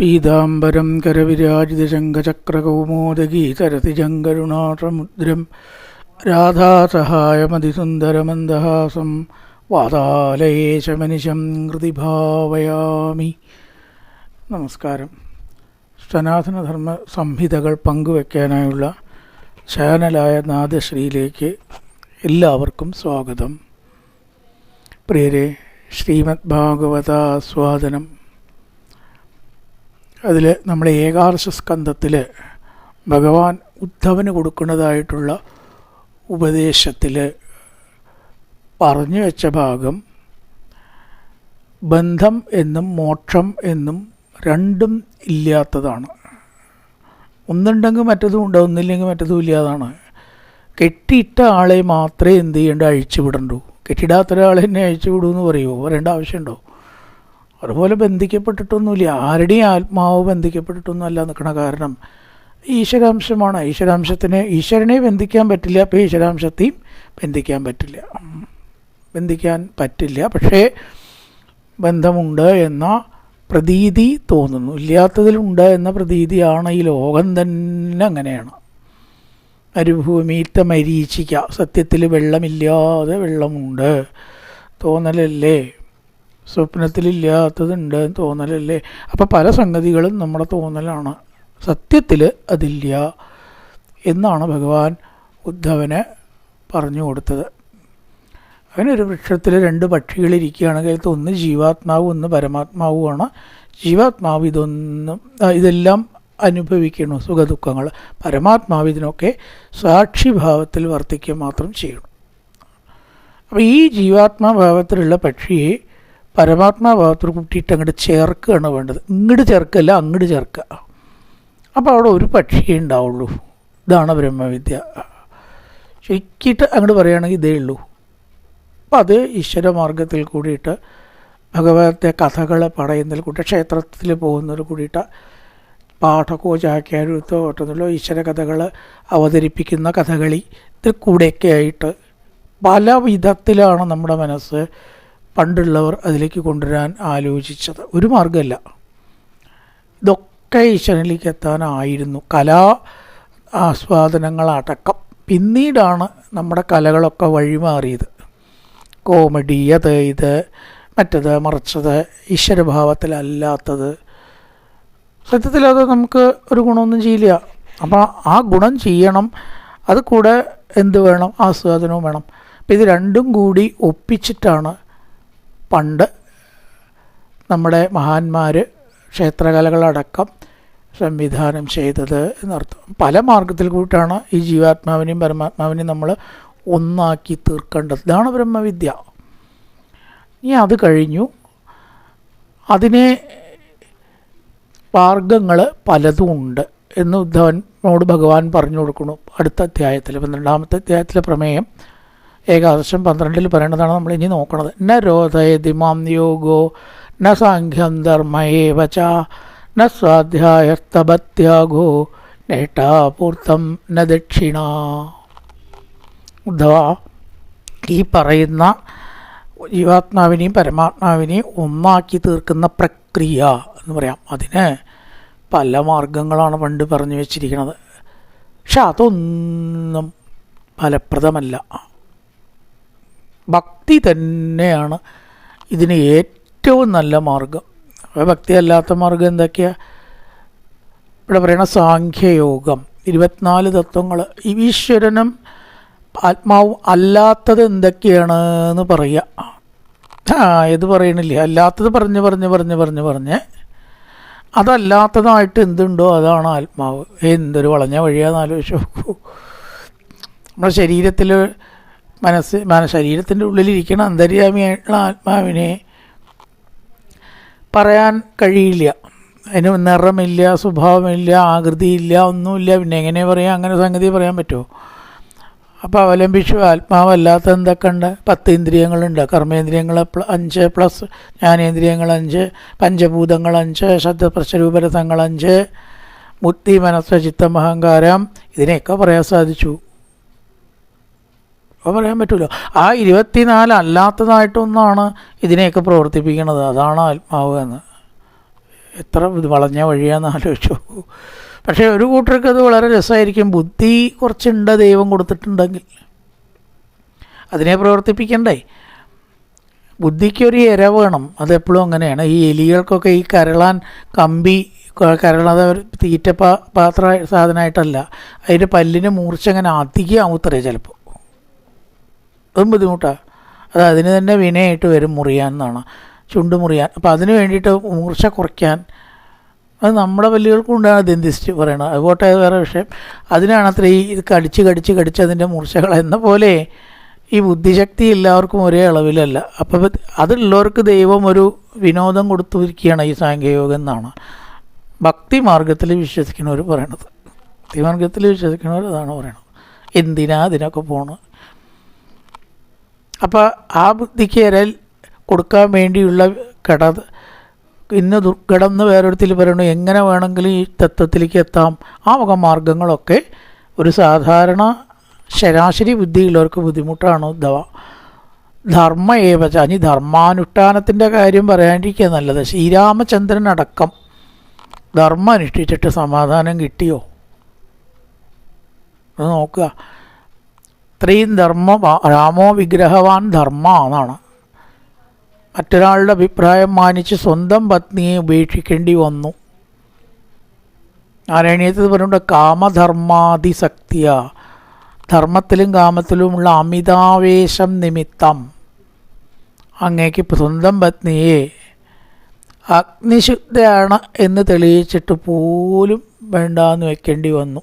പീതാംബരം കരവിരാജിതശങ്കചക്രകൗമോദഗീതരതിജങ്കരുണാസമുദ്രം രാധാസഹായമതിസുന്ദരമന്ദഹാസം വാതാലയേശമനിശം കൃതിഭാവയാമി. നമസ്കാരം. സനാതനധർമ്മ സംഹിതകൾ പങ്കുവെക്കാനായുള്ള ചാനലായ നാദശ്രീയിലേക്ക് എല്ലാവർക്കും സ്വാഗതം. പ്രിയരെ ശ്രീമദ് ഭാഗവതാസ്വാദനം അതിൽ നമ്മുടെ ഏകാദശ സ്കന്ധത്തിൽ ഭഗവാൻ ഉദ്ധവന് കൊടുക്കുന്നതായിട്ടുള്ള ഉപദേശത്തിൽ പറഞ്ഞു വെച്ച ഭാഗം ബന്ധം എന്നും മോക്ഷം എന്നും രണ്ടും ഇല്ലാത്തതാണ്. ഒന്നുണ്ടെങ്കിൽ മറ്റതും ഉണ്ട് ഒന്നില്ലെങ്കിൽ മറ്റതും ഇല്ലാതാണ്. കെട്ടിയിട്ട ആളെ മാത്രമേ എന്ത് ചെയ്യേണ്ട അഴിച്ചു വിടണ്ടൂ കെട്ടിടാത്ത തന്നെ അഴിച്ചു വിടൂ എന്ന് പറയുമോ വരേണ്ട ആവശ്യമുണ്ടോ? അതുപോലെ ബന്ധിക്കപ്പെട്ടിട്ടൊന്നുമില്ല. ആരുടെയും ആത്മാവ് ബന്ധിക്കപ്പെട്ടിട്ടൊന്നും അല്ല നിൽക്കണ കാരണം. ഈശ്വരാംശമാണ്. ഈശ്വരാംശത്തിനെ ഈശ്വരനെ ബന്ധിക്കാൻ പറ്റില്ല അപ്പോൾ ഈശ്വരാംശത്തെയും ബന്ധിക്കാൻ പറ്റില്ല. ബന്ധിക്കാൻ പറ്റില്ല. പക്ഷേ ബന്ധമുണ്ട് എന്ന പ്രതീതി തോന്നുന്നു. ഇല്ലാത്തതിലുണ്ട് എന്ന പ്രതീതിയാണ് ഈ ലോകം തന്നെ അങ്ങനെയാണ്. മരുഭൂമിയിലത്തെ മരീക്ഷിക്കുക സത്യത്തിൽ വെള്ളമില്ലാതെ വെള്ളമുണ്ട്. തോന്നലല്ലേ? സ്വപ്നത്തിലില്ലാത്തതുണ്ട് എന്ന് തോന്നലല്ലേ? അപ്പോൾ പല സംഗതികളും നമ്മുടെ തോന്നലാണ്. സത്യത്തിൽ അതില്ല എന്നാണ് ഭഗവാൻ ഉദ്ധവന് പറഞ്ഞു കൊടുത്തത്. അവനൊരു വൃക്ഷത്തിൽ രണ്ട് പക്ഷികളിരിക്കുകയാണെങ്കിൽ ഒന്ന് ജീവാത്മാവ് ഒന്ന് പരമാത്മാവുമാണ് ജീവാത്മാവ് ഇതൊന്നും ഇതെല്ലാം അനുഭവിക്കണം സുഖദുഃഖങ്ങൾ. പരമാത്മാവ് ഇതിനൊക്കെ സാക്ഷിഭാവത്തിൽ വർത്തിക്കുക മാത്രം ചെയ്യണം അപ്പോൾ ഈ ജീവാത്മാഭാവത്തിലുള്ള പക്ഷിയെ പരമാത്മാഭാവത്തിൽ കൂട്ടിയിട്ട് അങ്ങോട്ട് ചേർക്കുകയാണ് വേണ്ടത്. ഇങ്ങോട്ട് ചേർക്കല്ല അങ്ങോട്ട് ചേർക്കുക അപ്പോൾ അവിടെ ഒരു പക്ഷിയേ ഉണ്ടാവുള്ളൂ. ഇതാണ് ബ്രഹ്മവിദ്യ. ശരിക്കിട്ട് അങ്ങോട്ട് പറയുകയാണെങ്കിൽ ഇതേ ഉള്ളൂ. അപ്പം അത് ഈശ്വരമാർഗത്തിൽ കൂടിയിട്ട് ഭഗവത്തെ കഥകൾ പറയുന്നതിൽ കൂടി ക്ഷേത്രത്തിൽ പോകുന്നതിൽ കൂടിയിട്ട് പാഠക്കോ ചാക്യാരുത്തോ ഒട്ടുന്നല്ലോ ഈശ്വര കഥകൾ അവതരിപ്പിക്കുന്ന കഥകളി ഇതിൽ കൂടെയൊക്കെ ആയിട്ട് പല വിധത്തിലാണ് നമ്മുടെ മനസ്സ് പണ്ടുള്ളവർ അതിലേക്ക് കൊണ്ടുവരാൻ ആലോചിച്ചത് ഒരു മാർഗമല്ല ഇതൊക്കെ ഈശ്വരനിലേക്ക് എത്താനായിരുന്നു. കലാ ആസ്വാദനങ്ങളടക്കം. പിന്നീടാണ് നമ്മുടെ കലകളൊക്കെ വഴിമാറിയത്. കോമഡി അത് ഇത് മറ്റത് മറിച്ചത് ഈശ്വരഭാവത്തിലല്ലാത്തത്. സത്യത്തിൽ അത് നമുക്ക് ഒരു ഗുണമൊന്നും ചെയ്യില്ല. അപ്പോൾ ആ ഗുണം ചെയ്യണം. അത് കൂടെ എന്ത് വേണം? ആസ്വാദനവും വേണം. അപ്പം ഇത് രണ്ടും കൂടി ഒപ്പിച്ചിട്ടാണ് പണ്ട് നമ്മുടെ മഹാന്മാർ ക്ഷേത്രകലകളടക്കം സംവിധാനം ചെയ്തത് എന്നർത്ഥം. പല മാർഗത്തിൽ കൂട്ടാണ് ഈ ജീവാത്മാവിനെയും പരമാത്മാവിനെയും നമ്മൾ ഒന്നാക്കി തീർക്കേണ്ടത്. ഇതാണ് ബ്രഹ്മവിദ്യ. ഇനി അത് കഴിഞ്ഞു. അതിനെ മാർഗങ്ങൾ പലതും ഉണ്ട് എന്ന് ഉദ്ധവനോട് ഭഗവാൻ പറഞ്ഞു കൊടുക്കുന്നു അടുത്ത അധ്യായത്തിൽ പന്ത്രണ്ടാമത്തെ അധ്യായത്തിലെ പ്രമേയം ഏകാദശം പന്ത്രണ്ടിൽ പറയേണ്ടതാണ് നമ്മൾ ഇനി നോക്കുന്നത് ന നിയോഗോ യോഗോ ന സാഖ്യം ധർമ്മയേവച ന സ്വാധ്യായസ്തപത്യാഗോ നേട്ടാപൂർത്തം ന ദക്ഷിണ. ഉദ്ധവ ഈ പറയുന്ന ജീവാത്മാവിനെയും പരമാത്മാവിനെയും ഒന്നാക്കി തീർക്കുന്ന പ്രക്രിയ എന്ന് പറയാം. അതിന് പല മാർഗങ്ങളാണ് പണ്ട് പറഞ്ഞു വെച്ചിരിക്കുന്നത്. പക്ഷെ അതൊന്നും ഫലപ്രദമല്ല. ഭക്തി തന്നെയാണ് ഇതിന് ഏറ്റവും നല്ല മാർഗം. ഭക്തി അല്ലാത്ത മാർഗം എന്തൊക്കെയാ? ഇവിടെ പറയണ സാഖ്യയോഗം ഇരുപത്തിനാല് തത്വങ്ങൾ ഈശ്വരനും ആത്മാവും അല്ലാത്തത് എന്തൊക്കെയാണ് എന്ന് പറയുക ആ ഇത് പറയണില്ല? അല്ലാത്തത് പറഞ്ഞ് പറഞ്ഞ് പറഞ്ഞ് പറഞ്ഞ് പറഞ്ഞ്. അതല്ലാത്തതായിട്ട് എന്തുണ്ടോ അതാണ് ആത്മാവ്. എന്തൊരു വളഞ്ഞ വഴിയാന്ന് ആലോചിച്ച് നമ്മുടെ ശരീരത്തിൽ മനസ്സ് മന ശരീരത്തിന്റെ ഉള്ളിലിരിക്കുന്ന അന്തര്യാമിയായിട്ടുള്ള ആത്മാവിനെ പറയാൻ കഴിയില്ല. അതിന് നിറമില്ല സ്വഭാവമില്ല ആകൃതിയില്ല ഒന്നുമില്ല. പിന്നെ എങ്ങനെ പറയാം? അങ്ങനെ സംഗതി പറയാൻ പറ്റുമോ? അപ്പോൾ അവലംബിച്ചു ആത്മാവല്ലാത്ത എന്തൊക്കെ ഉണ്ട് പത്ത് ഇന്ദ്രിയങ്ങളുണ്ട്. കർമ്മേന്ദ്രിയങ്ങൾ അഞ്ച് പ്ലസ് ജ്ഞാനേന്ദ്രിയങ്ങൾ അഞ്ച് പഞ്ചഭൂതങ്ങൾ അഞ്ച് ശബ്ദപ്രശ്രൂപരസങ്ങൾ അഞ്ച് ബുദ്ധി മനസ്സ് ചിത്തം അഹങ്കാരം. ഇതിനെയൊക്കെ പറയാൻ സാധിച്ചു. അപ്പോൾ പറയാൻ പറ്റുമല്ലോ ആ ഇരുപത്തിനാല് അല്ലാത്തതായിട്ടൊന്നാണ് ഇതിനെയൊക്കെ പ്രവർത്തിപ്പിക്കുന്നത്. അതാണ് ആത്മാവ് എന്ന്. എത്ര വളഞ്ഞ വഴിയാന്ന് ആലോചിച്ചു പക്ഷേ ഒരു കൂട്ടർക്ക് അത് വളരെ രസമായിരിക്കും. ബുദ്ധി കുറച്ചുണ്ട് ദൈവം കൊടുത്തിട്ടുണ്ടെങ്കിൽ. അതിനെ പ്രവർത്തിപ്പിക്കണ്ടേ? ബുദ്ധിക്കൊരു ഇര വേണം. അതെപ്പോഴും അങ്ങനെയാണ്. ഈ എലികൾക്കൊക്കെ ഈ കരളാൻ കമ്പി കരളാതെ തീറ്റ പാ പാത്ര സാധനമായിട്ടല്ല. അതിന്റെ പല്ലിന് മൂർച്ച അങ്ങനെ അധികം ആവുത്തറേ ചിലപ്പോൾ. അതും ബുദ്ധിമുട്ടാണ് അത് അതിന് തന്നെ വിനയായിട്ട് വരും മുറിയാൻ എന്നാണ്. ചുണ്ട് മുറിയാൻ. അപ്പോൾ അതിന് വേണ്ടിയിട്ട് മൂർച്ച കുറയ്ക്കാൻ. അത് നമ്മുടെ പല്ലുകൾക്കും ഉണ്ടാണ് ദന്തിസ്റ്റ് പറയണത്. അതുപോട്ടെ അത് വേറെ വിഷയം. അതിനാണ് അത്ര ഈ ഇത് കടിച്ച് കടിച്ച് കടിച്ച് അതിന്റെ മൂർച്ചകൾ എന്ന പോലെ ഈ ബുദ്ധിശക്തി എല്ലാവർക്കും ഒരേ അളവിലല്ല. അപ്പോൾ അതുള്ളവർക്ക് ദൈവം ഒരു വിനോദം കൊടുത്തിരിക്കുകയാണ് ഈ സാങ്കേയോഗം എന്നാണ്. ഭക്തി മാർഗത്തിൽ വിശ്വസിക്കുന്നവർ പറയണത്. ഭക്തി മാർഗത്തിൽ വിശ്വസിക്കുന്നവർ അതാണ് പറയണത്. എന്തിനാ അതിനൊക്കെ പോണത്? അപ്പോൾ ആ ബുദ്ധിക്ക് ഇരൽ കൊടുക്കാൻ വേണ്ടിയുള്ള കട ഇന്ന് എന്ന് വേറൊരുത്തിൽ പറയണു എങ്ങനെ വേണമെങ്കിലും ഈ തത്വത്തിലേക്ക് എത്താം. ആ വക മാർഗങ്ങളൊക്കെ ഒരു സാധാരണ ശരാശരി ബുദ്ധിയുള്ളവർക്ക് ബുദ്ധിമുട്ടാണ്? ഉദ്ധവ ധർമ്മ ഏവച ഇനി ധർമാനുഷ്ഠാനത്തിന്റെ കാര്യം പറയാണ്ടിരിക്കുക നല്ലത്. ശ്രീരാമചന്ദ്രൻ അടക്കം ധർമ്മം അനുഷ്ഠിച്ചിട്ട് സമാധാനം കിട്ടിയോ? നോക്കുക. ഇത്രയും ധർമ്മ രാമോ വിഗ്രഹവാൻ ധർമ്മ എന്നാണ് മറ്റൊരാളുടെ അഭിപ്രായം മാനിച്ച് സ്വന്തം പത്നിയെ ഉപേക്ഷിക്കേണ്ടി വന്നു. നാരായണീയത്തിൽ പറഞ്ഞുകൊണ്ട് കാമധർമാതിസക്തിയ ധർമ്മത്തിലും കാമത്തിലുമുള്ള അമിതാവേശം നിമിത്തം അങ്ങേക്ക് സ്വന്തം പത്നിയെ അഗ്നിശുദ്ധയാണ് എന്ന് തെളിയിച്ചിട്ട് പോലും വേണ്ടാന്ന് വെക്കേണ്ടി വന്നു.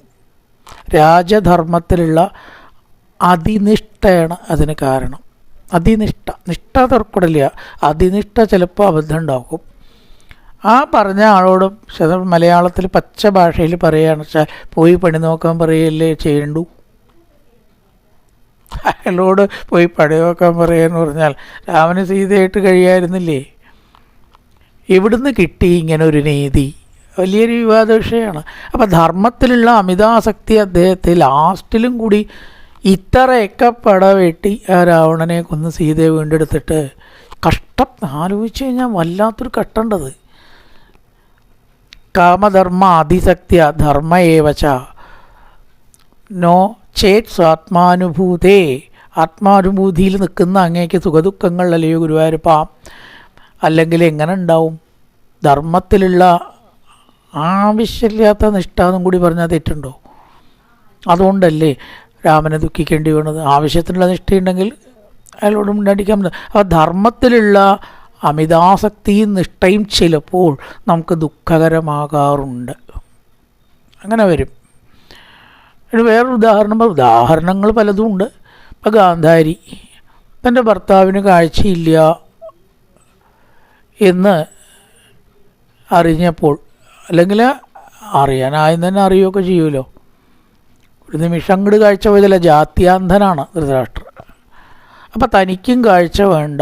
രാജധർമ്മത്തിലുള്ള അതിനിഷ്ഠയാണ് അതിന് കാരണം. അതിനിഷ്ഠ നിഷ്ഠ തുറക്കൂടില്ല അതിനിഷ്ഠ ചിലപ്പോൾ അബദ്ധം ഉണ്ടാക്കും ആ പറഞ്ഞ ആളോടും ചില മലയാളത്തിൽ പച്ച ഭാഷയിൽ പറയുകയാണ് വെച്ചാൽ പോയി പണി നോക്കാൻ പറയല്ലേ ചെയ്യണ്ടു? അയാളോട് പോയി പണി നോക്കാൻ പറയാന്ന് പറഞ്ഞാൽ രാമന് സീതയായിട്ട് കഴിയായിരുന്നില്ലേ? എവിടുന്ന് കിട്ടി ഇങ്ങനെ ഒരു നീതി. വലിയൊരു വിവാദ വിഷയമാണ് അപ്പോൾ ധർമ്മത്തിലുള്ള അമിതാസക്തി അദ്ദേഹത്തെ ലാസ്റ്റിലും കൂടി ഇത്രയൊക്കെ പട വെട്ടി ആ രാവണനെ കൊന്ന് സീതയെ വീണ്ടെടുത്തിട്ട് കഷ്ടം ആലോചിച്ച് കഴിഞ്ഞാൽ വല്ലാത്തൊരു കട്ടേണ്ടത്. കാമധർമ്മ അതിശക്തിയ ധർമ്മ ഏവച. നോ ചേത് സ്വാത്മാനുഭൂതേ. ആത്മാനുഭൂതിയിൽ നിൽക്കുന്ന അങ്ങേക്ക് സുഖദുഃഖങ്ങൾ അല്ലയോ ഗുരുവായൂരപ്പ? അല്ലെങ്കിൽ എങ്ങനെ ഉണ്ടാവും? ധർമ്മത്തിലുള്ള ആവശ്യമില്ലാത്ത നിഷ്ഠ എന്നും കൂടി പറഞ്ഞാൽ തെറ്റുണ്ടോ? അതുകൊണ്ടല്ലേ രാമനെ ദുഃഖിക്കേണ്ടി വന്നത്. ആവശ്യത്തിനുള്ള നിഷ്ഠയുണ്ടെങ്കിൽ അയാളോട് മുന്നടിക്കാൻ അപ്പോൾ ധർമ്മത്തിലുള്ള അമിതാസക്തിയും നിഷ്ഠയും ചിലപ്പോൾ നമുക്ക് ദുഃഖകരമാകാറുണ്ട്. അങ്ങനെ വരും. വേറൊരു ഉദാഹരണം. ഉദാഹരണങ്ങൾ പലതും ഉണ്ട്. ഇപ്പം ഗാന്ധാരി തന്റെ ഭർത്താവിന് കാഴ്ചയില്ല എന്ന് അറിഞ്ഞപ്പോൾ അല്ലെങ്കിൽ അറിയാനായെന്ന് തന്നെ അറിയുകയൊക്കെ ചെയ്യുമല്ലോ. ഒരു നിമിഷം അങ്ങോട്ട് കാഴ്ച പോയതല്ല ജാത്യാന്ധനാണ് ധൃതരാഷ്ട്രർ അപ്പം തനിക്കും കാഴ്ച വേണ്ട.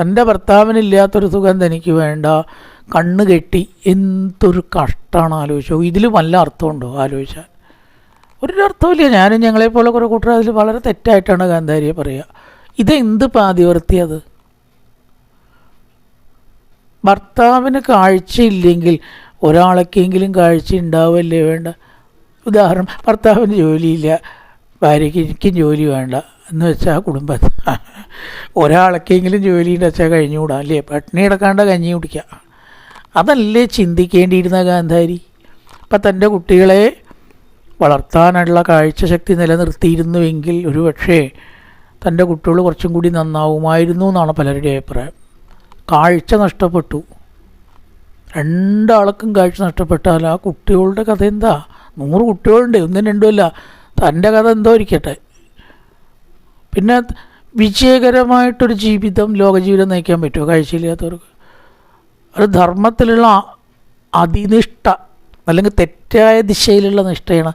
തന്റെ ഭർത്താവിനില്ലാത്തൊരു സുഖം തനിക്ക് വേണ്ട. കണ്ണ് കെട്ടി എന്തൊരു കഷ്ടമാണ് ആലോചിച്ചോ ഇതിൽ വല്ല അർത്ഥമുണ്ടോ ആലോചിച്ചാൽ? ഒരു അർത്ഥമില്ല ഞാനും ഞങ്ങളെപ്പോലെ കുറേ കൂട്ടർ അതിൽ വളരെ തെറ്റായിട്ടാണ് ഗാന്ധാരിയെ പറയുക. ഇതെന്ത് പാതിവർത്തിയത് ഭർത്താവിന് കാഴ്ചയില്ലെങ്കിൽ ഒരാളൊക്കെയെങ്കിലും കാഴ്ച ഉണ്ടാവല്ലേ വേണ്ട? ഉദാഹരണം ഭർത്താവിന് ജോലിയില്ല ഭാര്യയ്ക്ക് എനിക്കും ജോലി വേണ്ട എന്ന് വെച്ചാൽ കുടുംബം. ഒരാളൊക്കെയെങ്കിലും ജോലിയുടെ വെച്ചാൽ കഴിഞ്ഞുകൂടാ അല്ലേ? പട്ടിണി കിടക്കാണ്ട് കഞ്ഞി കുടിക്കുക അതല്ലേ ചിന്തിക്കേണ്ടിയിരുന്ന ഗാന്ധാരി? അപ്പം തന്റെ കുട്ടികളെ വളർത്താനുള്ള കാഴ്ചശക്തി നിലനിർത്തിയിരുന്നുവെങ്കിൽ ഒരു പക്ഷേ തന്റെ കുട്ടികൾ കുറച്ചും കൂടി നന്നാവുമായിരുന്നു എന്നാണ് പലരുടെയും അഭിപ്രായം. കാഴ്ച നഷ്ടപ്പെട്ടു. രണ്ടാൾക്കും കാഴ്ച നഷ്ടപ്പെട്ടാൽ ആ കുട്ടികളുടെ കഥ എന്താ? നൂറ് കുട്ടികളുണ്ട് ഒന്നും രണ്ടുമല്ല. തന്റെ കഥ എന്തോ ഇരിക്കട്ടെ. പിന്നെ വിജയകരമായിട്ടൊരു ജീവിതം ലോകജീവിതം നയിക്കാൻ പറ്റുമോ? കാഴ്ചയില്ലാത്തവർക്ക്. അത് ധർമ്മത്തിലുള്ള അതിനിഷ്ഠ അല്ലെങ്കിൽ തെറ്റായ ദിശയിലുള്ള നിഷ്ഠയാണ്.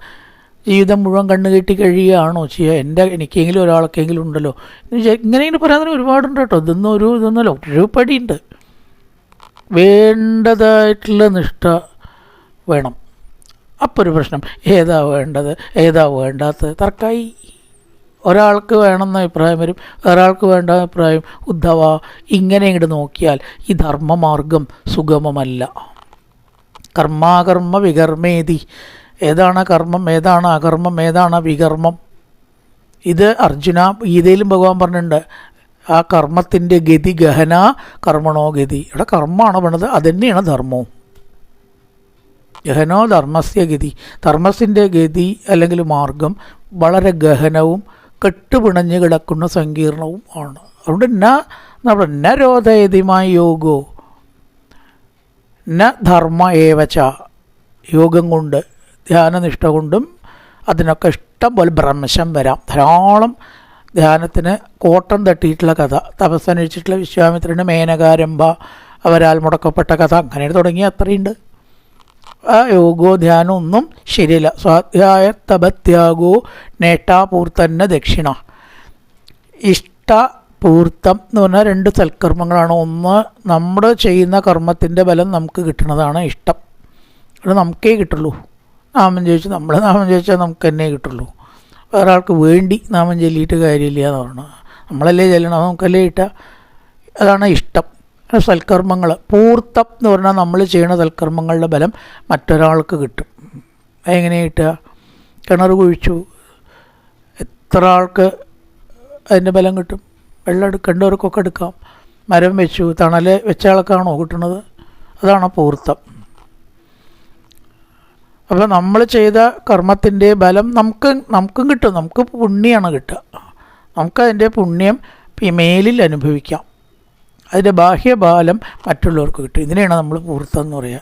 ജീവിതം മുഴുവൻ കണ്ണു കെട്ടി കഴിയുകയാണോ ചെയ്യുക? എന്റെ എനിക്കെങ്കിലും ഒരാൾക്കെങ്കിലും ഉണ്ടല്ലോ. ഇങ്ങനെ ഇങ്ങനെയെങ്കിലും പറയാൻ ഒരുപാടുണ്ട് കേട്ടോ. ഇതൊന്നും ഒരു ഇതൊന്നുമല്ല ഒരു പടിയുണ്ട്. വേണ്ടതായിട്ടുള്ള നിഷ്ഠ വേണം. അപ്പോൾ ഒരു പ്രശ്നം. ഏതാ വേണ്ടത്? ഏതാ വേണ്ടാത്തത്? തർക്കമായി ഒരാൾക്ക് വേണമെന്ന അഭിപ്രായം വരും. ഒരാൾക്ക് വേണ്ട അഭിപ്രായം ഉദ്ധവ ഇങ്ങനെ ഇങ്ങോട്ട് നോക്കിയാൽ ഈ ധർമ്മമാർഗം സുഗമമല്ല. കർമാകർമ്മ വികർമ്മേതി. ഏതാണ് കർമ്മം? ഏതാണ് അകർമ്മം? ഏതാണ് വികർമ്മം? ഇത് അർജുന ഗീതയിലും ഭഗവാൻ പറഞ്ഞിട്ടുണ്ട്. ആ കർമ്മത്തിന്റെ ഗതി ഗഹന കർമ്മണോ ഗതി. ഇവിടെ കർമ്മമാണ് പറഞ്ഞത് അതുതന്നെയാണ് ധർമ്മവും. ഗഹനോ ധർമ്മസ്യ ഗതി. ധർമ്മസിന്റെ ഗതി അല്ലെങ്കിൽ മാർഗം വളരെ ഗഹനവും കെട്ടുപിണഞ്ഞ് കിടക്കുന്ന സങ്കീർണവും ആണ്. അതുകൊണ്ട് ന നമ്മുടെ ന യോഗോ ന ധർമ്മ ഏവച്ച യോഗം കൊണ്ട് ധ്യാനനിഷ്ഠ കൊണ്ടും അതിനൊക്കെ ഇഷ്ടം പോലെ ഭ്രംശം വരാം. ധാരാളം ധ്യാനത്തിന് കോട്ടം തട്ടിയിട്ടുള്ള കഥ തപസ്സനുഷ്ഠിച്ചിട്ടുള്ള വിശ്വാമിത്രന്റെ മേനകാരംഭ അവരാൽ മുടക്കപ്പെട്ട കഥ അങ്ങനെ തുടങ്ങി അത്രയുണ്ട്. യോഗോ ധ്യാനം ഒന്നും ശരിയല്ല. സ്വാധ്യായ തപത്യാഗോ നേട്ടാപൂർത്തന്ന ദക്ഷിണ. ഇഷ്ടപൂർത്തം എന്ന് പറഞ്ഞാൽ രണ്ട് സൽക്കർമ്മങ്ങളാണ്. ഒന്ന് നമ്മൾ ചെയ്യുന്ന കർമ്മത്തിന്റെ ബലം നമുക്ക് കിട്ടുന്നതാണ് ഇഷ്ടം. അത് നമുക്കേ കിട്ടുള്ളൂ. നാമം ചോദിച്ചു നമ്മൾ നാമം ചോദിച്ചാൽ നമുക്ക് തന്നെ കിട്ടുള്ളൂ. വേറെ ആൾക്ക് വേണ്ടി നാമം ചൊല്ലിയിട്ട് കാര്യമില്ല എന്ന് പറഞ്ഞു നമ്മളല്ലേ ചെല്ലണം നമുക്കല്ലേ കിട്ടുക? അതാണ് ഇഷ്ടം. സൽക്കർമ്മങ്ങൾ. പൂർത്തം എന്ന് പറഞ്ഞാൽ നമ്മൾ ചെയ്യുന്ന സൽക്കർമ്മങ്ങളുടെ ബലം മറ്റൊരാൾക്ക് കിട്ടും. എങ്ങനെ കിട്ടുക? കിണർ കുഴിച്ചു. എത്ര ആൾക്ക് അതിന്റെ ബലം കിട്ടും? വെള്ളം എടുക്കേണ്ടവർക്കൊക്കെ എടുക്കാം. മരം വെച്ചു. തണൽ വെച്ച ആൾക്കാണോ കിട്ടുന്നത്? അതാണ് പൂർത്തം. അപ്പോൾ നമ്മൾ ചെയ്ത കർമ്മത്തിന്റെ ബലം നമുക്ക് നമുക്കും കിട്ടും. നമുക്ക് പുണ്യമാണ് കിട്ടുക. നമുക്കതിന്റെ പുണ്യം മേലിൽ അനുഭവിക്കാം. അതിന്റെ ബാഹ്യബാലം മറ്റുള്ളവർക്ക് കിട്ടും. ഇതിനെയാണ് നമ്മൾ പൂർത്തം എന്ന് പറയുക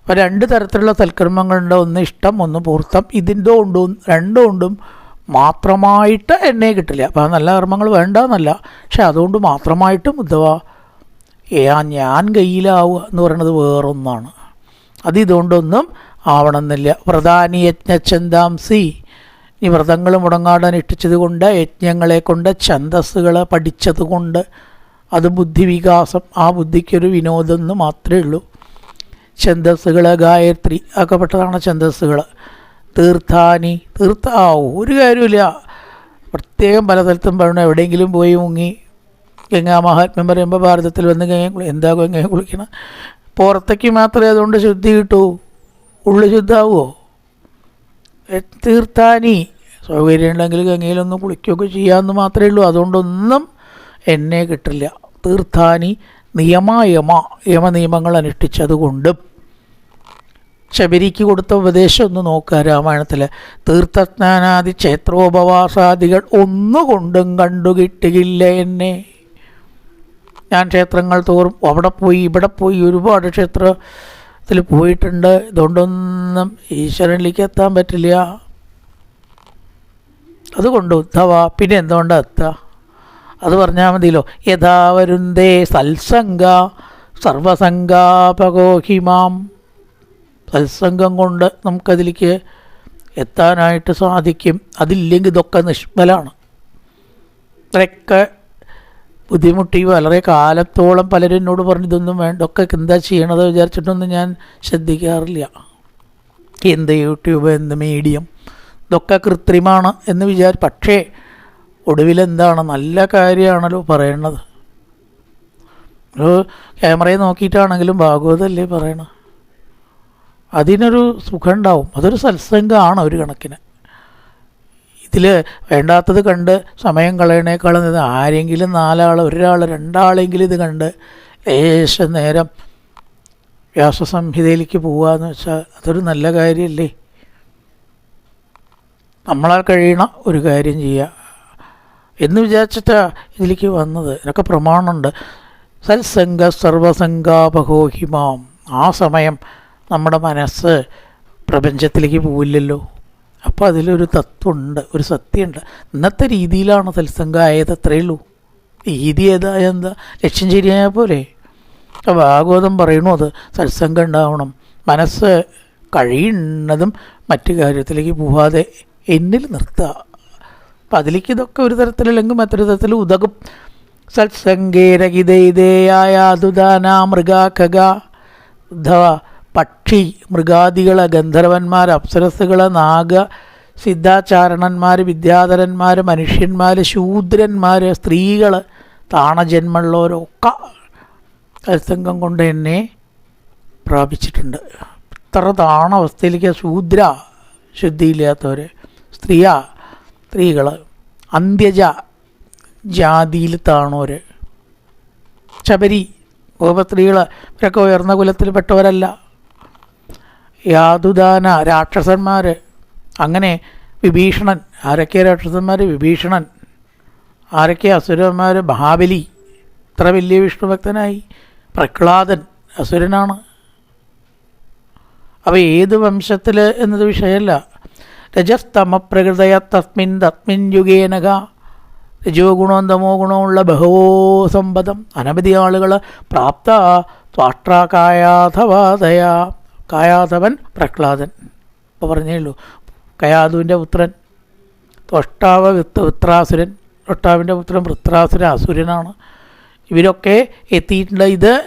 അപ്പോൾ രണ്ട് തരത്തിലുള്ള സൽക്കർമ്മങ്ങളുണ്ട്. ഒന്ന് ഇഷ്ടം ഒന്ന് പൂർത്തം. ഇതിന്റെ കൊണ്ടും രണ്ടും കൊണ്ടും മാത്രമായിട്ട് എന്നെ കിട്ടില്ല. അപ്പോൾ നല്ല കർമ്മങ്ങൾ വേണ്ട എന്നല്ല പക്ഷെ അതുകൊണ്ട് മാത്രമായിട്ടും ഉദ്ധവ ഏ ഞാൻ കയ്യിലാവുക എന്ന് പറയുന്നത് വേറൊന്നാണ്. അത് ഇതുകൊണ്ടൊന്നും ആവണമെന്നില്ല. പ്രധാനി യജ്ഞചന്താംസി ഈ വ്രതങ്ങൾ മുടങ്ങാടാൻ ഇട്ടിച്ചത് കൊണ്ട് യജ്ഞങ്ങളെ കൊണ്ട് ഛന്ദസ്സുകളെ പഠിച്ചത് കൊണ്ട് അത് ബുദ്ധിവികാസം ആ ബുദ്ധിക്കൊരു വിനോദം എന്ന് മാത്രമേ ഉള്ളൂ. ഛന്തസ്സുകൾ ഗായത്രി ഒക്കെ പെട്ടതാണ് ഛന്തസ്സുകൾ തീർത്ഥാനി തീർത്ഥ ആ ഒരു കാര്യമില്ല പ്രത്യേകം പല സ്ഥലത്തും പറയണം എവിടെയെങ്കിലും പോയി മുങ്ങി ഗംഗാ മഹാത്മ്യം പറയുമ്പോൾ ഭാരതത്തിൽ വന്ന് ഗംഗ എന്താ ഗംഗയെ കുളിക്കണം? പുറത്തേക്ക് മാത്രമേ അതുകൊണ്ട് ശുദ്ധി കിട്ടൂ. ഉള്ളു ശുദ്ധാവുമോ തീർത്ഥാനി. സൗകര്യം ഉണ്ടെങ്കിൽ ഗംഗയിലൊന്ന് കുളിക്കുകയൊക്കെ ചെയ്യാമെന്ന് മാത്രമേ ഉള്ളൂ. അതുകൊണ്ടൊന്നും എന്നെ കിട്ടില്ല. തീർത്ഥാനി നിയമായമ യമനിയമങ്ങൾ അനുഷ്ഠിച്ചതുകൊണ്ടും. ശബരിക്ക് കൊടുത്ത ഉപദേശം ഒന്ന് നോക്കുക രാമായണത്തിൽ തീർത്ഥസ്നാനാദി ക്ഷേത്രോപവാസാദികൾ ഒന്നുകൊണ്ടും കണ്ടു കിട്ടുകയില്ല എന്നെ. ഞാൻ ക്ഷേത്രങ്ങൾ തോറും അവിടെ പോയി ഇവിടെ പോയി ഒരുപാട് ക്ഷേത്രത്തിൽ പോയിട്ടുണ്ട്. ഇതുകൊണ്ടൊന്നും ഈശ്വരനിലേക്ക് എത്താൻ പറ്റില്ല. അതുകൊണ്ട് ഉദ്ധവ. പിന്നെ എന്തുകൊണ്ടാണ് എത്തുക അത് പറഞ്ഞാൽ മതിയല്ലോ. യഥാ വരുന്തേ സത്സംഗ സർവസംഗാപകോഹിമാം സത്സംഗം കൊണ്ട് നമുക്കതിലേക്ക് എത്താനായിട്ട് സാധിക്കും. അതില്ലെങ്കിൽ ഇതൊക്കെ നിഷ്ഫലമാണ് ഇത്രയൊക്കെ ബുദ്ധിമുട്ടി വളരെ കാലത്തോളം പലരും എന്നോട് പറഞ്ഞു ഇതൊന്നും വേണ്ട ഒക്കെ എന്താ ചെയ്യണത്? വിചാരിച്ചിട്ടൊന്നും ഞാൻ ശ്രദ്ധിക്കാറില്ല. എന്ത് യൂട്യൂബ് എന്ത് മീഡിയം ഇതൊക്കെ കൃത്രിമാണ് എന്ന് വിചാരിച്ചു പക്ഷേ ഒടുവിലെന്താണ്? നല്ല കാര്യമാണല്ലോ പറയണത്. ഒരു ക്യാമറയെ നോക്കിയിട്ടാണെങ്കിലും ഭാഗവതല്ലേ പറയണത്. അതിനൊരു സുഖം ഉണ്ടാവും അതൊരു സത്സംഗമാണ് ഒരു കണക്കിന്. ഇതിൽ വേണ്ടാത്തത് കണ്ട് സമയം കളയണേക്കാളും ഇത് ആരെങ്കിലും നാലാൾ ഒരാൾ രണ്ടാളെങ്കിലും ഇത് കണ്ട് ലേശം നേരം വ്യാസസംഹിതയിലേക്ക് പോവാന്ന് വെച്ചാൽ അതൊരു നല്ല കാര്യമല്ലേ നമ്മളാൽ കഴിയണ ഒരു കാര്യം ചെയ്യുക എന്ന് വിചാരിച്ചിട്ടാണ് ഇതിലേക്ക് വന്നത്. ഇതിനൊക്കെ പ്രമാണമുണ്ട്. സത്സംഗ സർവസംഗാപഹോഹിമാം ആ സമയം നമ്മുടെ മനസ്സ് പ്രപഞ്ചത്തിലേക്ക് പോവില്ലല്ലോ. അപ്പോൾ അതിലൊരു തത്വമുണ്ട് ഒരു സത്യമുണ്ട്. ഇന്നത്തെ രീതിയിലാണ് സത്സംഗം ആയത് അത്രയേ ഉള്ളൂ. രീതി ഏതായ എന്താ? ലക്ഷ്യം ശരിയായ പോലെ. ഭാഗവതം പറയണു അത് സത്സംഗം ഉണ്ടാവണം. മനസ്സ് കഴിയുന്നതും മറ്റു കാര്യത്തിലേക്ക് പോവാതെ എന്നിൽ നിർത്തുക അപ്പം അതിലേക്ക് ഇതൊക്കെ ഒരു തരത്തിലല്ലെങ്കിൽ മറ്റൊരു തരത്തിൽ ഉതകും സത്സംഗേരകിതേയായ അതുദാന പക്ഷി മൃഗാദികളെ ഗന്ധർവന്മാർ അപ്സരസുകൾ നാഗ സിദ്ധാചാരണന്മാർ വിദ്യാധരന്മാർ മനുഷ്യന്മാർ ശൂദ്രന്മാർ സ്ത്രീകൾ താണജന്മമുള്ളവരൊക്കെ സത്സംഗം കൊണ്ട് തന്നെ പ്രാപിച്ചിട്ടുണ്ട്. ഇത്ര താണ അവസ്ഥയിലേക്ക് ശൂദ്ര ശുദ്ധിയില്ലാത്തവർ സ്ത്രീയാ സ്ത്രീകൾ അന്ത്യജ ജാതിയിൽ താണോര്. ശബരി ഗോപസ്ത്രീകൾ ഇവരൊക്കെ ഉയർന്ന കുലത്തിൽപ്പെട്ടവരല്ല. യാതുദാന രാക്ഷസന്മാർ അങ്ങനെ വിഭീഷണൻ ആരൊക്കെ രാക്ഷസന്മാർ വിഭീഷണൻ ആരൊക്കെ അസുരന്മാർ മഹാബലി ഇത്ര വലിയ വിഷ്ണുഭക്തനായി. പ്രഹ്ലാദൻ അസുരനാണ്. അപ്പോൾ ഏത് വംശത്തിൽ എന്നത് വിഷയമല്ല. രജസ്തമ പ്രകൃതയ തസ്മിൻ തസ്മിൻ യുഗേനക രജോ ഗുണവും തമോ ഗുണമുള്ള ബഹവോ സമ്പദം. അനവധി ആളുകൾ പ്രാപ്ത ത്വാഷ്ട്രാകായാധവാദയ കായാധവൻ പ്രഹ്ലാദൻ. ഇപ്പോൾ പറഞ്ഞേ ഉള്ളൂ. കയാതുവിന്റെ പുത്രൻ ത്വഷ്ടാവ് വിത്ത് വൃത്രാസുരൻ. പുത്രൻ വൃത്രാസുര അസുരനാണ്. ഇവരൊക്കെ എത്തിയിട്ടുള്ള ഇത്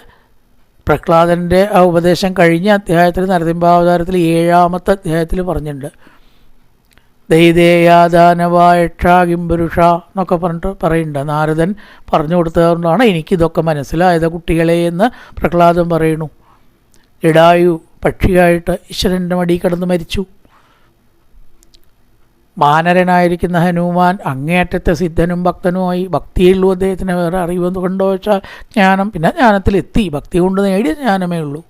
പ്രഹ്ലാദന്റെ ആ ഉപദേശം കഴിഞ്ഞ അധ്യായത്തിൽ നരസിംഹാവതാരത്തിൽ ഏഴാമത്തെ അധ്യായത്തിൽ പറഞ്ഞിട്ടുണ്ട്. ദൈതേയാദാനവായക്ഷാകിംപുരുഷ എന്നൊക്കെ പറഞ്ഞിട്ട് പറയുന്നുണ്ട്. നാരദൻ പറഞ്ഞു കൊടുത്തതുകൊണ്ടാണ് എനിക്കിതൊക്കെ മനസ്സിലായത്. കുട്ടികളെ എന്ന് പ്രഹ്ലാദൻ പറയുന്നു. ഇടായു പക്ഷിയായിട്ട് ഈശ്വരന്റെ മടി കിടന്ന് മരിച്ചു. മാനരനായിരിക്കുന്ന ഹനുമാൻ അങ്ങേയറ്റത്തെ സിദ്ധനും ഭക്തനുമായി ഭക്തിയുള്ളൂ അദ്ദേഹത്തിന് വേറെ അറിവെന്ന് കൊണ്ടോ വെച്ചാൽ ജ്ഞാനം പിന്നെ ജ്ഞാനത്തിലെത്തി. ഭക്തി കൊണ്ട് നേടിയ ജ്ഞാനമേ ഉള്ളൂ.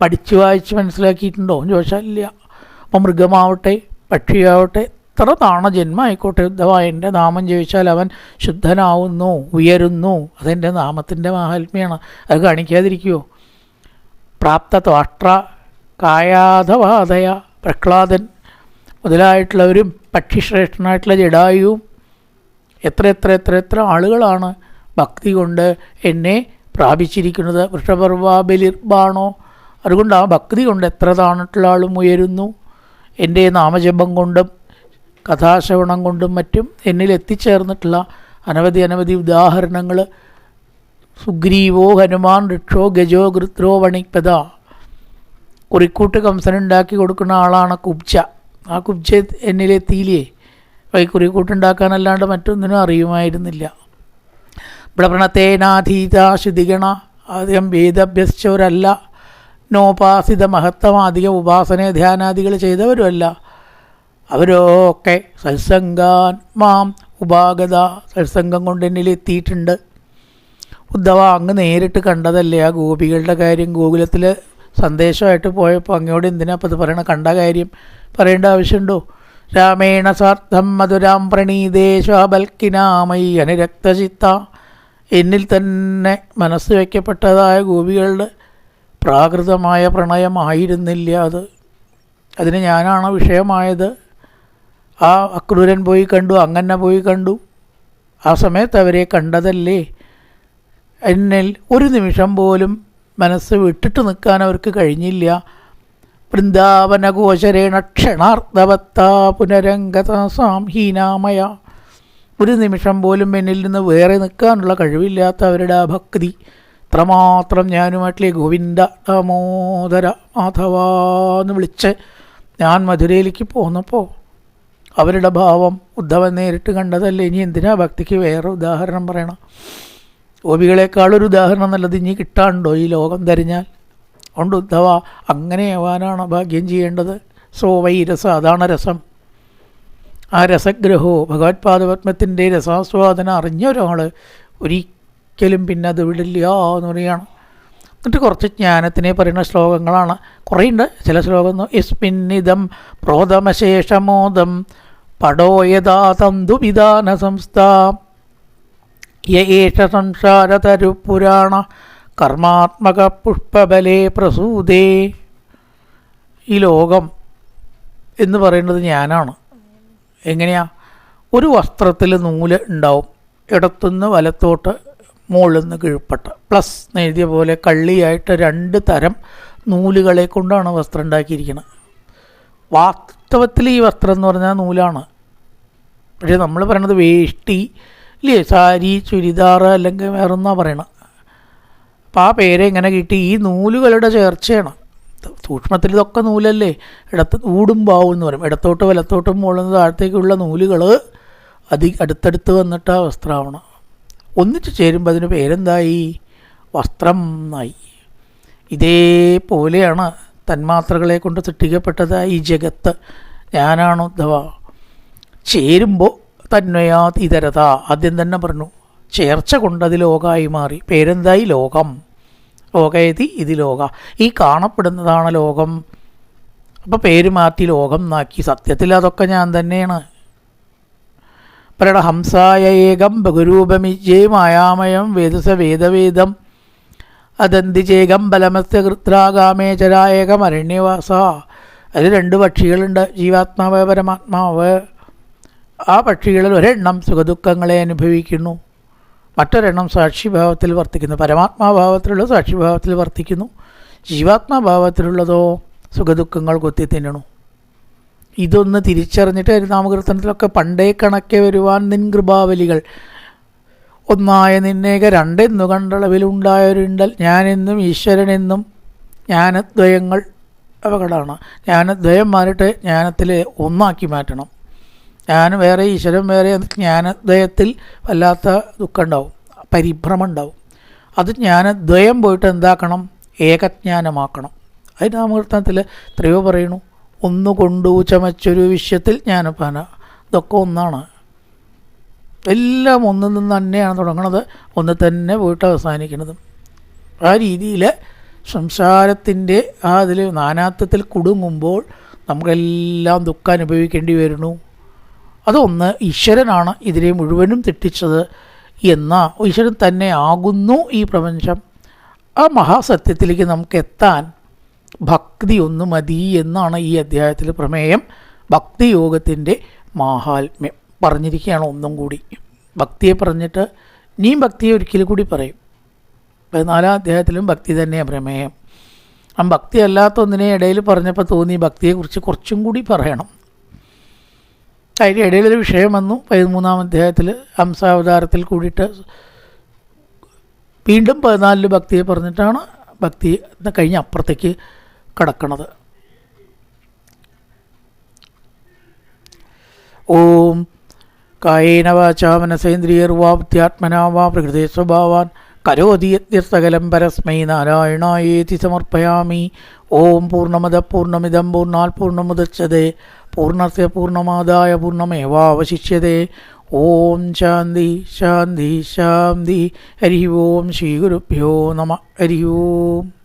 പഠിച്ചു വായിച്ച് മനസ്സിലാക്കിയിട്ടുണ്ടോ എന്ന് ചോദിച്ചാൽ ഇല്ല. അപ്പം മൃഗമാവട്ടെ പക്ഷിയാവട്ടെ എത്ര താണ ജന്മമായിക്കോട്ടെ ഉദ്ധവായ എന്റെ നാമം ജപിച്ചാൽ അവൻ ശുദ്ധനാവുന്നു ഉയരുന്നു. അതെന്റെ നാമത്തിന്റെ മാഹാത്മ്യമാണ്. അത് കാണിക്കാതിരിക്കുമോ പ്രാപ്ത ത്വാഷ്ട്ര കായാധവാദയ പ്രഹ്ലാദൻ മുതലായിട്ടുള്ളവരും പക്ഷിശ്രേഷ്ഠനായിട്ടുള്ള ജഡായുവും എത്ര എത്ര എത്ര എത്ര ആളുകളാണ് ഭക്തി കൊണ്ട് എന്നെ പ്രാപിച്ചിരിക്കുന്നത്. വൃഷപർവാബലിർബാണോ അതുകൊണ്ട് ആ ഭക്തി കൊണ്ട് എത്ര താണിട്ടുള്ള ആളും ഉയരുന്നു. എന്റെ നാമജപം കൊണ്ടും കഥാശ്രവണം കൊണ്ടും മറ്റും എന്നിൽ എത്തിച്ചേർന്നിട്ടുള്ള അനവധി അനവധി ഉദാഹരണങ്ങൾ. സുഗ്രീവോ ഹനുമാൻ ഋക്ഷോ ഗജോ ഗൃത്രോ വണിപ്പത കുറിക്കൂട്ട് കംസനുണ്ടാക്കി കൊടുക്കുന്ന ആളാണ് കുബ്ജ. ആ കുബ്ജ എന്നിലെത്തിയില്ലേ ഈ കുറിക്കൂട്ടുണ്ടാക്കാനല്ലാണ്ട് മറ്റൊന്നിനും അറിയുമായിരുന്നില്ല. പ്രണത്തേനാധീത ശുതിഗണ ആദ്യം വേദഭ്യസിച്ചവരല്ല നോപാസിത മഹത്തമാധിക ഉപാസന ധ്യാനാദികൾ ചെയ്തവരുമല്ല. അവരൊക്കെ സത്സംഗാൻ മാം ഉപാഗത സത്സംഗം കൊണ്ട് എന്നിൽ എത്തിയിട്ടുണ്ട് ഉദ്ധവ അങ്ങ് നേരിട്ട് കണ്ടതല്ലേ ആ ഗോപികളുടെ കാര്യം? ഗോകുലത്തിൽ സന്ദേശമായിട്ട് പോയപ്പോൾ അങ്ങയോട് എന്തിനാ അപ്പോൾ ഇത് പറയണ? കണ്ട കാര്യം പറയേണ്ട ആവശ്യമുണ്ടോ? രാമേണ സാർത്ഥം മധുരാം പ്രണീതേശാബൽക്കിനാമയി അനുരക്തചിത്ത എന്നിൽ തന്നെ മനസ്സ് വയ്ക്കപ്പെട്ടതായ ഗോപികളുടെ പ്രാകൃതമായ പ്രണയമായിരുന്നില്ല അത്. അതിന് ഞാനാണ് വിഷയമായത്? ആ അക്രൂരൻ പോയി കണ്ടു അങ്ങനെ പോയി കണ്ടു. ആ സമയത്ത് അവരെ കണ്ടതല്ലേ? എന്നിൽ ഒരു നിമിഷം പോലും മനസ്സ് വിട്ടിട്ട് നിൽക്കാൻ അവർക്ക് കഴിഞ്ഞില്ല. വൃന്ദാവനഗോചരേണ ക്ഷണാർദ്ധവത്താ പുനരംഗതാസാം ഹീനാമയ ഒരു നിമിഷം പോലും എന്നിൽ നിന്ന് വേറെ നിൽക്കാനുള്ള കഴിവില്ലാത്ത അവരുടെ ആ ഭക്തി ഇത്രമാത്രം ഞാനുമായിട്ടുള്ള ഗോവിന്ദ ദാമോദര മാധവ എന്ന് വിളിച്ച് ഞാൻ മധുരയിലേക്ക് പോന്നപ്പോൾ അവരുടെ ഭാവം ഉദ്ധവൻ നേരിട്ട് കണ്ടതല്ലേ? ഇനി എന്തിനാ ഭക്തിക്ക് വേറെ ഉദാഹരണം പറയണം? ഗോപികളെക്കാളൊരു ഉദാഹരണം നല്ലത് ഇനി കിട്ടാണ്ടോ ഈ ലോകം തരിഞ്ഞാൽ അതുകൊണ്ട് ഉദ്ധവ അങ്ങനെ ആവാനാണ് ഭാഗ്യം ചെയ്യേണ്ടത്? സോ സോവൈരസ അതാണ് രസം. ആ രസഗ്രഹോ ഭഗവത്പാദപത്മത്തിന്റെ രസാസ്വാദനം അറിഞ്ഞ ഒരാൾ ഒരിക്കലും പിന്നെ അത് വിടില്ല എന്ന് പറയുകയാണ് എന്നിട്ട് കുറച്ച് ജ്ഞാനത്തിനെ പറയുന്ന ശ്ലോകങ്ങളാണ്. കുറേയുണ്ട്. ചില ശ്ലോകം യസ്മിന്നിതം പ്രോതമശേഷമോദം പടോയതാ തന്തുവിധാന സംസ്ഥാ യേഷ സംസാരതരുപുരാണ കർമാത്മക പുഷ്പബലേ പ്രസൂതേ. ഈ ലോകം എന്ന് പറയുന്നത് ഞാനാണ്. എങ്ങനെയാ? ഒരു വസ്ത്രത്തിൽ നൂൽ ഉണ്ടാവും. ഇടത്തുനിന്ന് വലത്തോട്ട് മുകളിൽ നിന്ന് കീഴ്പ്പട്ട പ്ലസ് എഴുതിയ പോലെ കള്ളിയായിട്ട് രണ്ട് തരം നൂലുകളെ കൊണ്ടാണ് വസ്ത്രം ഉണ്ടാക്കിയിരിക്കുന്നത് വാസ്തവത്തിൽ ഈ വസ്ത്രം എന്ന് പറഞ്ഞാൽ നൂലാണ്. പക്ഷേ നമ്മൾ പറയണത് വേഷ്ടി ഇല്ലേ സാരി ചുരിദാർ അല്ലെങ്കിൽ വേറൊന്നാ പറയണം അപ്പോൾ ആ പേര് എങ്ങനെ കിട്ടി? ഈ നൂലുകളുടെ ചേർച്ചയാണ്. സൂക്ഷ്മത്തിൽ ഇതൊക്കെ നൂലല്ലേ? ഇടത്ത് ഊടും ബാവും എന്ന് പറയും. ഇടത്തോട്ട് വലത്തോട്ടും മുകളിൽ താഴത്തേക്കുള്ള നൂലുകൾ അതി അടുത്തടുത്ത് വന്നിട്ട് ആ വസ്ത്രമാവണം ഒന്നിച്ച് ചേരുമ്പോൾ അതിന് പേരെന്തായി? വസ്ത്രം എന്നായി ഇതേപോലെയാണ് തന്മാത്രകളെ കൊണ്ട് സൃഷ്ടിക്കപ്പെട്ടത് ഈ ജഗത്ത്. ഞാനാണ് ഉദ്ധവ ചേരുമ്പോൾ തന്മയാ ഇതരത ആദ്യം തന്നെ പറഞ്ഞു ചേർച്ച കൊണ്ട് അത് ലോകമായി മാറി. പേരെന്തായി? ലോകം. ലോകയതി ഇത് ലോക. ഈ കാണപ്പെടുന്നതാണ് ലോകം. അപ്പോൾ പേര് മാറ്റി ലോകം എന്നാക്കി സത്യത്തിൽ അതൊക്കെ ഞാൻ തന്നെയാണ്. പറയട ഹംസായ ഏകം ബഹുരൂപമിജേ മായാമയം വേദസ വേദവേദം. അതന്തിചേകം ബലമസ്യ കൃത്രാഗാമേ ചരായേകം അരണ്യവാസ. അതിൽ രണ്ട് പക്ഷികളുണ്ട് ജീവാത്മാവ് പരമാത്മാവ്. ആ പക്ഷികളിൽ ഒരെണ്ണം സുഖദുഃഖങ്ങളെ അനുഭവിക്കുന്നു. മറ്റൊരെണ്ണം സാക്ഷിഭാവത്തിൽ വർത്തിക്കുന്നു. പരമാത്മാഭാവത്തിലുള്ള സാക്ഷിഭാവത്തിൽ വർത്തിക്കുന്നു. ജീവാത്മാഭാവത്തിലുള്ളതോ സുഖദുഃഖങ്ങൾ കൊത്തി തിന്നണു ഇതൊന്ന് തിരിച്ചറിഞ്ഞിട്ട് ഹരിനാമകീർത്തനത്തിലൊക്കെ പണ്ടേ കണക്കെ വരുവാൻ നിൻ കൃപാവലികൾ. ഒന്നായ നിന്നേക രണ്ടെന്നു കണ്ടളവിലുണ്ടായൊരുണ്ടൽ ഞാനെന്നും ഈശ്വരനെന്നും ജ്ഞാനദ്വയങ്ങൾ അപകടമാണ് ജ്ഞാനദ്വയം മാറിയിട്ട് ജ്ഞാനത്തിൽ ഒന്നാക്കി മാറ്റണം. ഞാൻ വേറെ ഈശ്വരൻ വേറെ ജ്ഞാനദ്വയത്തിൽ വല്ലാത്ത ദുഃഖം ഉണ്ടാവും പരിഭ്രമം ഉണ്ടാവും അത് ജ്ഞാനദ്വയം പോയിട്ട് എന്താക്കണം? ഏകജ്ഞാനമാക്കണം. അതിന് നാമകീർത്തനത്തിൽ എത്രയോ പറയണു ഒന്നുകൊണ്ടു ചമച്ചൊരു വിഷയത്തിൽ ജ്ഞാനപ്പാന ഇതൊക്കെ ഒന്നാണ്. എല്ലാം ഒന്നിൽ നിന്ന് തന്നെയാണ് തുടങ്ങുന്നത് ഒന്ന് തന്നെ പോയിട്ട് അവസാനിക്കുന്നത് ആ രീതിയിൽ സംസാരത്തിന്റെ ആ അതിൽ നാനാത്വത്തിൽ കുടുങ്ങുമ്പോൾ നമുക്കെല്ലാം ദുഃഖം അനുഭവിക്കേണ്ടി വരുന്നു. അതൊന്ന് ഈശ്വരനാണ് ഇതിനെ മുഴുവനും തെറ്റിച്ചത് എന്ന ഈശ്വരൻ തന്നെ ആകുന്നു ഈ പ്രപഞ്ചം. ആ മഹാസത്യത്തിലേക്ക് നമുക്ക് എത്താൻ ഭക്തി ഒന്ന് മതി എന്നാണ് ഈ അധ്യായത്തിൽ പ്രമേയം. ഭക്തിയോഗത്തിന്റെ മാഹാത്മ്യം. പറഞ്ഞിരിക്കുകയാണ് ഒന്നും കൂടി. ഭക്തിയെ പറഞ്ഞിട്ട് നീ ഭക്തിയെ ഒരിക്കൽ കൂടി പറയും. പതിനാലാം അധ്യായത്തിലും ഭക്തി തന്നെയാണ് പ്രമേയം. ആ ഭക്തി അല്ലാത്ത ഒന്നിനെ ഇടയിൽ പറഞ്ഞപ്പോൾ തോന്നി ഭക്തിയെക്കുറിച്ച് കുറച്ചും കൂടി പറയണം. അതിന്റെ ഇടയിലൊരു വിഷയം വന്നു. പതിമൂന്നാം അധ്യായത്തിൽ ഹംസാവതാരത്തിൽ കൂടിയിട്ട് വീണ്ടും പതിനാലിൽ ഭക്തിയെ പറഞ്ഞിട്ടാണ് ഭക്തി കഴിഞ്ഞ അപ്പുറത്തേക്ക് കടക്കണത്. ഓം കായേന വാചാ വാ പ്രകൃതി സ്വഭാവാൻ കരോതി യത്യസകലം പരസ്മൈ നാരായണായേതി സമർപ്പയാമി. ഓം പൂർണമത പൂർണമിതം പൂർണാൽ പൂർണമുദച്ഛതേ പൂർണസ്യ പൂർണമാദായ പൂർണമേവാവശിഷ്യതേ ഓം ശാന്തി ശാന്തി ശാന്തി. ഹരി ഓം ശ്രീ ഗുരുഭ്യോ നമ. ഹരി ഓം.